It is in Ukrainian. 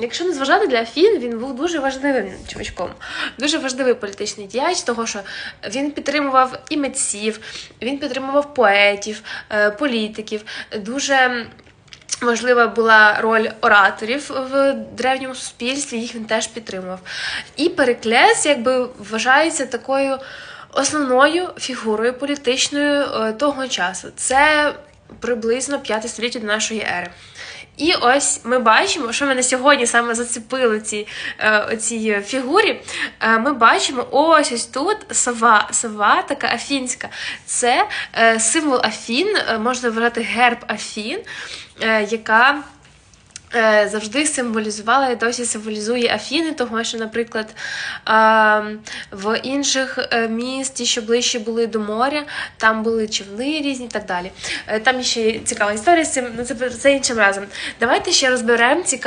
Якщо не зважати для Афін, він був дуже важливим чувачком, дуже важливий політичний діяч, того що він підтримував і митців, він підтримував поетів, е, політиків. Дуже важлива була роль ораторів в древньому суспільстві, їх він теж підтримував. І Переклес якби вважається такою основною фігурою політичною е, того часу. Це приблизно 5 століття до нашої ери. І ось ми бачимо, що мене сьогодні саме зацепило ці е, цій фігурі. Е, ми бачимо ось ось тут сова, сова така афінська. Це е, символ Афін, можна вважати герб Афін, яка завжди символізувала і досі символізує Афіни, тому що, наприклад, е, в інших е, місті, що ближче були до моря, там були човни різні і так далі. Е, Там ще цікава історія з цим, ну це, це іншим разом. Давайте ще розберемо цікаві.